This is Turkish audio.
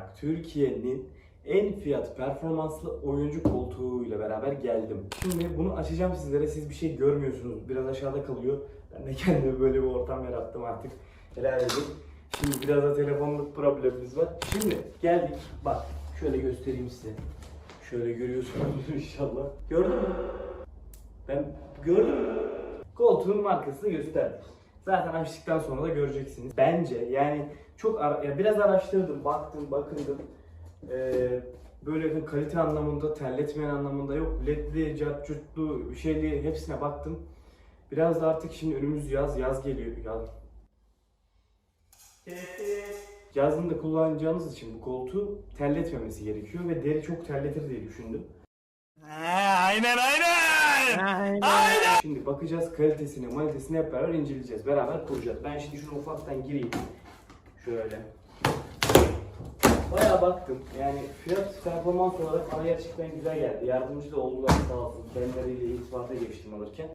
Bak Türkiye'nin en fiyat performanslı oyuncu koltuğuyla beraber geldim. Şimdi bunu açacağım sizlere. Siz bir şey görmüyorsunuz. Biraz aşağıda kalıyor. Ben de kendime böyle bir ortam yarattım artık. Helal edin. Şimdi biraz da telefonluk problemimiz var. Şimdi geldik. Bak şöyle göstereyim size. Şöyle görüyorsunuz inşallah. Gördün mü? Ben gördüm? Koltuğun markasını gösterdik. Zaten açtıktan sonra da göreceksiniz. Bence yani çok ara- ya biraz araştırdım, baktım, bakındım. Ee, böyle kalite anlamında, terletmeyen anlamında yok. LED'li, cartçutlu, şeyli hepsine baktım. Biraz da artık şimdi önümüz yaz, yaz geliyor. Yaz. Yazın da kullanacağınız için bu koltuğu terletmemesi gerekiyor ve deri çok terletir diye düşündüm. aynen aynen. Şimdi bakacağız kalitesine, malitesine hep beraber inceleyeceğiz. Beraber kuracağız. Ben şimdi şunu ufaktan gireyim. Şöyle. Bayağı baktım. Yani fiyat performans olarak bana gerçekten güzel geldi. Yardımcı da oldular sağ olsun. Kendileriyle irtibata geçtim alırken.